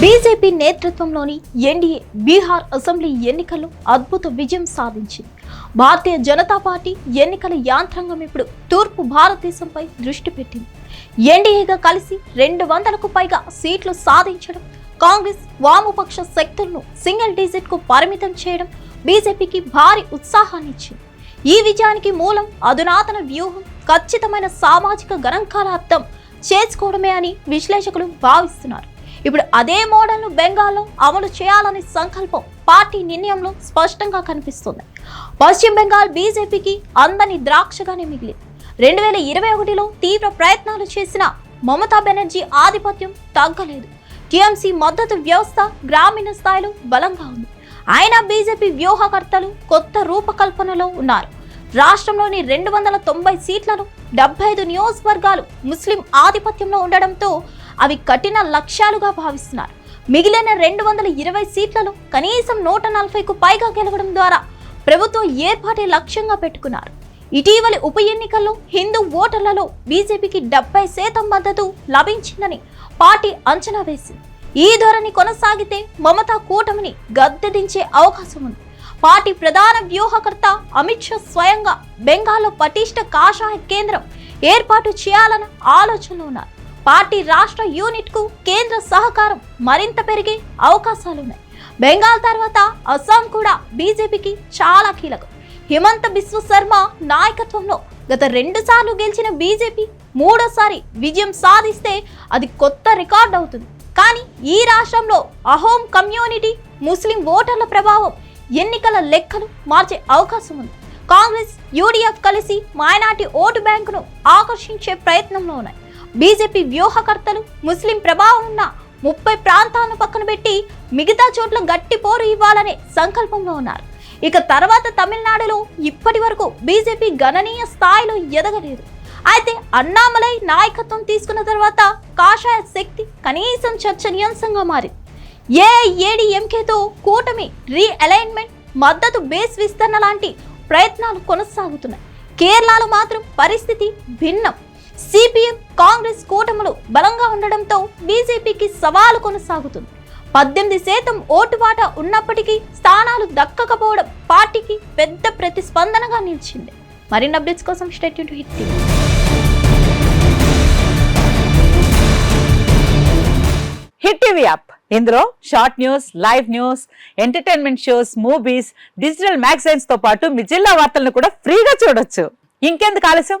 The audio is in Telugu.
బీజేపీ నేతృత్వంలోని ఎన్డీఏ బీహార్ అసెంబ్లీ ఎన్నికల్లో అద్భుత విజయం సాధించింది. భారతీయ జనతా పార్టీ ఎన్నికల యాంత్రాంగం ఇప్పుడు తూర్పు భారతదేశంపై దృష్టి పెట్టింది. ఎన్డీఏగా కలిసి రెండు వందలకు పైగా సీట్లు సాధించడం కాంగ్రెస్ వామపక్ష శక్తులను సింగిల్ డిజిట్కు పరిమితం చేయడం బీజేపీకి భారీ ఉత్సాహాన్ని ఇచ్చింది. ఈ విజయానికి మూలం అధునాతన వ్యూహం ఖచ్చితమైన సామాజిక గణాంకాల అర్థం చేసుకోవడమే అని విశ్లేషకులు భావిస్తున్నారు. ఇప్పుడు అదే మోడల్ను బెంగాల్లో అమలు చేయాలనే సంకల్పం పార్టీ నిర్ణయంలో స్పష్టంగా కనిపిస్తుంది. పశ్చిమ బెంగాల్ బీజేపీకి అందని ద్రాక్షగానే మిగిలింది. రెండు వేల ఇరవై ఒకటిలో తీవ్ర ప్రయత్నాలు చేసిన మమతా బెనర్జీ ఆధిపత్యం తగ్గలేదు. టీఎంసీ మద్దతు వ్యవస్థ గ్రామీణ స్థాయిలో బలంగా ఉంది. అయినా బీజేపీ వ్యూహకర్తలు కొత్త రూపకల్పనలో ఉన్నారు. రాష్ట్రంలోని రెండు వందల తొంభై సీట్లను డెబ్బై ఐదు నియోజకవర్గాలు ముస్లిం ఆధిపత్యంలో ఉండడంతో అవి కఠిన లక్ష్యాలుగా భావిస్తున్నారు. మిగిలిన రెండు వందల ఇరవై సీట్లలో కనీసం నూట నలభైకు పైగా గెలవడం ద్వారా ప్రభుత్వం ఏర్పాటే లక్ష్యంగా పెట్టుకున్నారు. ఇటీవలి ఉప ఎన్నికల్లో హిందూ ఓటర్లలో బీజేపీకి డెబ్బై శాతం మద్దతు లభించిందని పార్టీ అంచనా వేసింది. ఈ ధోరణి కొనసాగితే మమతా కూటమిని గద్దెదించే అవకాశం ఉంది. పార్టీ ప్రధాన వ్యూహకర్త అమిత్ షా స్వయంగా బెంగాల్లో పటిష్ట కాషాయ కేంద్రం ఏర్పాటు చేయాలన్న ఆలోచనలో ఉన్నారు. పార్టీ రాష్ట్ర యూనిట్కు కేంద్ర సహకారం మరింత పెరిగే అవకాశాలున్నాయి. బెంగాల్ తర్వాత అస్సాం కూడా బీజేపీకి చాలా కీలకం. హిమంత బిశ్వ శర్మ నాయకత్వంలో గత రెండు సార్లు గెలిచిన బీజేపీ మూడోసారి విజయం సాధిస్తే అది కొత్త రికార్డ్ అవుతుంది. కానీ ఈ రాష్ట్రంలో అహోం కమ్యూనిటీ ముస్లిం ఓటర్ల ప్రభావం ఎన్నికల లెక్కలు మార్చే అవకాశం ఉంది. కాంగ్రెస్ యూడీఎఫ్ కలిసి మైనార్టీ ఓటు బ్యాంకును ఆకర్షించే ప్రయత్నంలో ఉన్నాయి. బీజేపీ వ్యూహకర్తలు ముస్లిం ప్రభావం ఉన్న ముప్పై ప్రాంతాలను పక్కన పెట్టి మిగతా చోట్ల గట్టి పోరు ఇవ్వాలనే సంకల్పంలో ఉన్నారు. ఇక తర్వాత తమిళనాడులో ఇప్పటి వరకు బీజేపీ గణనీయ స్థాయిలో ఎదగలేదు. అయితే అన్నామలై నాయకత్వం తీసుకున్న తర్వాత కాషాయ శక్తి కనీసం చర్చనీయాంశంగా మారింది. ఏఐఏడిఎంకేతో కూటమి రీఅలైన్మెంట్ మద్దతు బేస్ విస్తరణ లాంటి ప్రయత్నాలు కొనసాగుతున్నాయి. కేరళలో మాత్రం పరిస్థితి భిన్నం. సిపిఎం కాంగ్రెస్ కూటములు బలంగా ఉండడంతో బీజేపీకి సవాలు కొనసాగుతుంది. పద్దెనిమిది శాతం ఓటు వాటా ఉన్నప్పటికీ స్థానాలు దక్కకపోవడం పార్టీకి పెద్ద ప్రతిస్పందనగా నిలిచింది. మరిన్ని అప్డేట్స్ కోసం state to Hit TV. Hit TV app. ఇందులో short news live news entertainment shows movies digital మ్యాగజైన్స్తో పాటు మీ జిల్లా వార్తలను కూడా ఫ్రీగా చూడొచ్చు. ఇంకెందుకు ఆలస్యం?